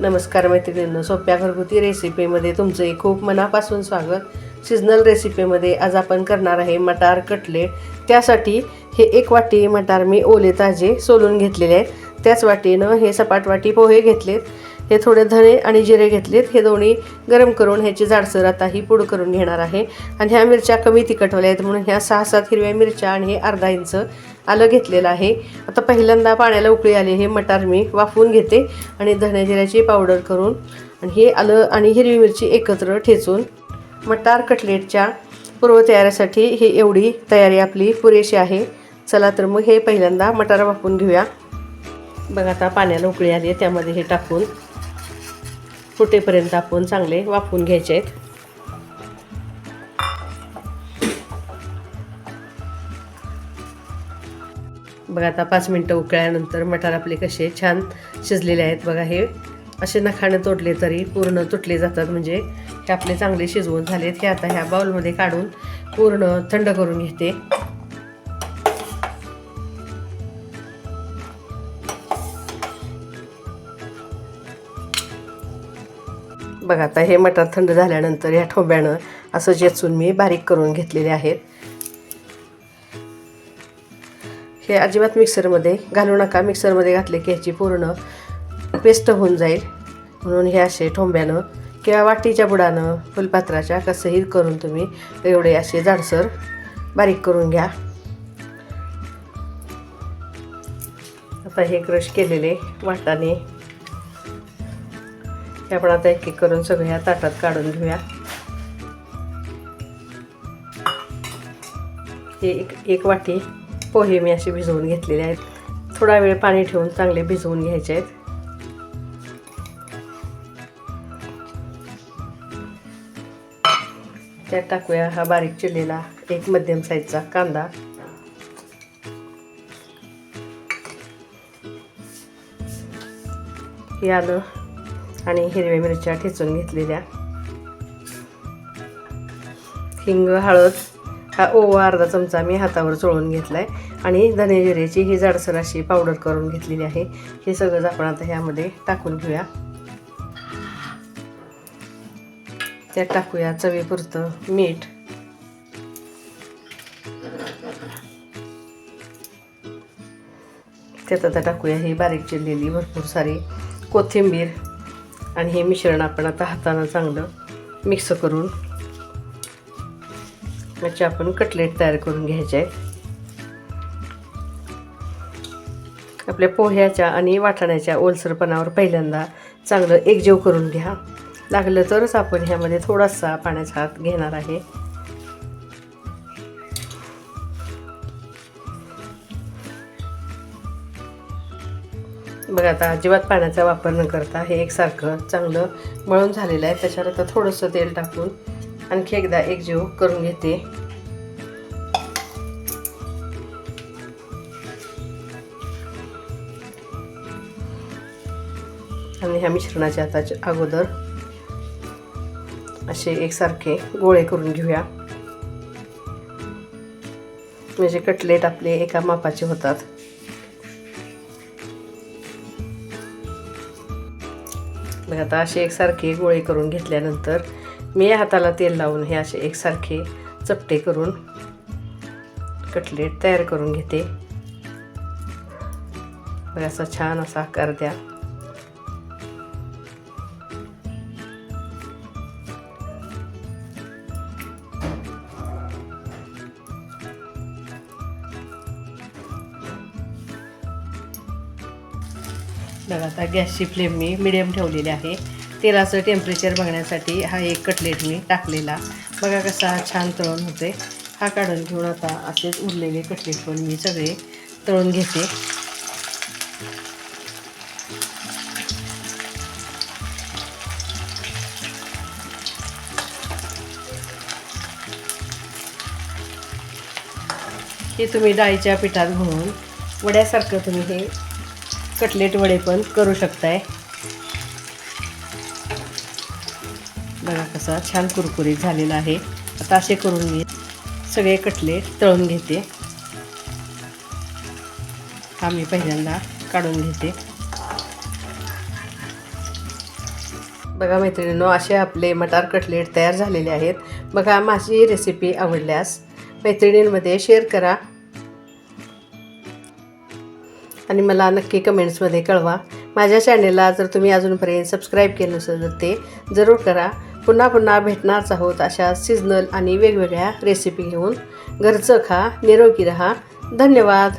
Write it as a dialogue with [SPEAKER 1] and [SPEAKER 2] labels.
[SPEAKER 1] नमस्कार मैत्रिणींनो सोप्या घरगुती रेसिपीमध्ये तुमचे खूप मनापासून स्वागत. सिजनल रेसिपीमध्ये आज आपण करणार आहे मटार कटलेट. त्यासाठी हे एक वाटी मटार मी ओले ताजे सोलून घेतलेले आहेत. त्याच वाटीनं हे सपाट वाटी पोहे घेतलेत. हे थोडे धणे आणि जिरे घेतलेत. हे दोन्ही गरम करून ह्याची जाडसर आता ही पूड करून घेणार आहे. आणि ह्या मिरच्या कमी तिखटवल्या आहेत म्हणून ह्या सहा सात हिरव्या मिरच्या आणि हे अर्धा इंच आलं घेतलेलं आहे. आता पहिल्यांदा पाण्याला उकळी आली हे मटार मी वाफवून घेते आणि धण्या जिऱ्याची पावडर करून आणि हे आलं आणि हिरवी मिरची एकत्र ठेचून मटार कटलेटच्या पूर्वतयारीसाठी ही एवढी तयारी आपली पुरेशी आहे. चला तर मग हे पहिल्यांदा मटार वाफवून घेऊया. बघा आता पाण्याला उकळी आली आहे त्यामध्ये हे टाकून फुटेपर्यंत आपण चांगले वाफवून घ्यायचे आहेत. बघा आता पाच मिनटं उकळल्यानंतर मटार आपले कसे छान शिजलेले आहेत. बघा हे असे नखाने तोडले तरी पूर्ण तुटले जातात. म्हणजे हे आपले चांगले शिजवून झालेत. हे आता ह्या बाउलमध्ये काढून पूर्ण थंड करून घेते. बघा आता हे मटार थंड झाल्यानंतर या ठोंब्यानं असं जेचून मी बारीक करून घेतलेले आहेत. हे अजिबात मिक्सरमध्ये घालू नका. मिक्सरमध्ये घातले की ह्याची पूर्ण पेस्ट होऊन जाईल. म्हणून हे असे ठोंब्यानं किंवा वाटीच्या बुडानं फुलपात्राच्या कसंही करून तुम्ही एवढे असे जाडसर बारीक करून घ्या. आता हे क्रश केलेले वाटाणे हे आपण आता एक एक करून सगळ्या ताटात काढून घेऊया. हे एक एक वाटी पोहे मी असे भिजवून घेतलेले आहेत. थोडा वेळ पाणी ठेवून चांगले भिजवून घ्यायचे आहेत. त्यात टाकूया हा बारीक चिरलेला एक मध्यम साईजचा कांदा. हे आलं आणि हिरव्या मिरच्या ठेचून घेतलेल्या. हिंग हळद हा ओवा अर्धा चमचा मी हातावर चोळून घेतला आहे आणि धनेजिऱ्याची ही जाडसर अशी पावडर करून घेतलेली आहे. हे सगळंच आपण आता ह्यामध्ये टाकून घेऊया. त्यात टाकूया चवीपुरतं मीठ. त्यात आता टाकूया ही बारीक चिरलेली भरपूर सारी कोथिंबीर. आणि हे मिश्रण आपण आता हातानं चांगलं मिक्स करून याचे आपण कटलेट तयार करून घ्यायचे आहेत. आपल्या पोह्याच्या आणि वाटाण्याच्या ओलसरपणावर पहिल्यांदा चांगलं एकजीव करून घ्या. लागलं तरच आपण ह्यामध्ये थोडासा पाण्याचा हात घेणार आहे. बघा आता अजिबात पाण्याचा वापर न करता हे एकसारखं चांगलं मळून झालेलं आहे. त्याच्यावर आता थोडंसं तेल टाकून आणखी एकदा एकजीव करून घेते. आणि ह्या मिश्रणाच्या आताच्या अगोदर असे एकसारखे गोळे करून घेऊया. म्हणजे कटलेट आपले एका मापाचे होतात. मग आता असे एकसारखे गोळे करून घेतल्यानंतर मी हाताला तेल लावून हे असे एकसारखे चपटे करून कटलेट तयार करून घेते. असा छान असा आकार द्या. बघा आता गॅसची फ्लेम मी मिडियम ठेवलेली आहे. तेलाचं टेम्परेचर बघण्यासाठी हा एक कटलेट मी टाकलेला. बघा कसा छान तळून होते हा काढून घेऊन आता असेच उरलेले कटलेट पण मी सगळे तळून घेते. हे तुम्ही डाळीच्या पिठात घालून वड्यासारखं तुम्ही हे कटलेट वडे पण करू शकताय. बघा कसा छान कुरकुरीत झालेला आहे. आता असे करून मी सगळे कटलेट तळून घेते. हा मी पहिल्यांदा काढून घेते. बघा मैत्रिणींनो असे आपले मटार कटलेट तयार झालेले आहेत. बघा माझी रेसिपी आवडल्यास मैत्रिणींमध्ये शेअर करा. आणि मला नक्की कमेंट्समध्ये कळवा. माझ्या चॅनेलला जर तुम्ही अजूनपर्यंत सबस्क्राईब केलं नसेल तर ते जरूर करा. पुन्हा पुन्हा भेटणारच आहोत अशा सिजनल आणि वेगवेगळ्या रेसिपी घेऊन. घरचं खा निरोगी रहा. धन्यवाद.